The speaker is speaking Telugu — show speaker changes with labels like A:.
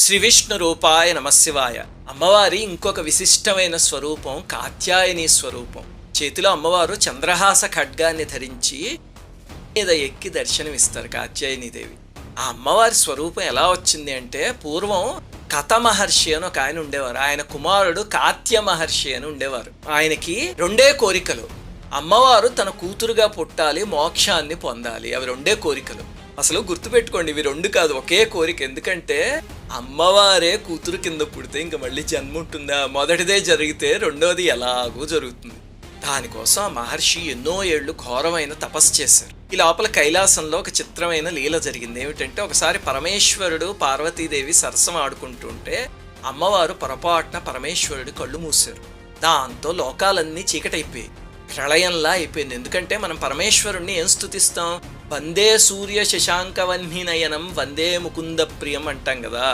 A: శ్రీ విష్ణు రూపాయ నమశివాయ అమ్మవారి ఇంకొక విశిష్టమైన స్వరూపం కాత్యాయని స్వరూపం. చేతిలో అమ్మవారు చంద్రహాస ఖడ్గాన్ని ధరించి మీద ఎక్కి దర్శనమిస్తారు కాత్యాయని దేవి. ఆ అమ్మవారి స్వరూపం ఎలా వచ్చింది అంటే పూర్వం కథ మహర్షి అని ఒక ఆయన ఉండేవారు. ఆయన కుమారుడు కాత్య మహర్షి అని ఉండేవారు. ఆయనకి రెండే కోరికలు. అమ్మవారు తన కూతురుగా పుట్టాలి మోక్షాన్ని పొందాలి. అవి రెండే కోరికలు. అసలు గుర్తుపెట్టుకోండి ఇవి రెండు కాదు ఒకే కోరిక. ఎందుకంటే అమ్మవారే కూతురు కింద పుడితే ఇంక మళ్ళీ జన్మ ఉంటుందా? మొదటిదే జరిగితే రెండవది ఎలాగో జరుగుతుంది. దానికోసం ఆ మహర్షి ఎన్నో ఏళ్ళు ఘోరమైన తపస్సు చేశారు. ఈ లోపల కైలాసంలో ఒక చిత్రమైన లీల జరిగింది. ఏమిటంటే ఒకసారి పరమేశ్వరుడు పార్వతీదేవి సరసం ఆడుకుంటుంటే అమ్మవారు పొరపాటున పరమేశ్వరుడు కళ్ళు మూశారు. దాంతో లోకాలన్నీ చీకటైపోయాయి. ప్రళయంలా అయిపోయింది. ఎందుకంటే మనం పరమేశ్వరుణ్ణి ఏం స్థుతిస్తాం వందే సూర్య శశాంకవన్హీనయనం వందే ముకుంద ప్రియం అంటాం కదా.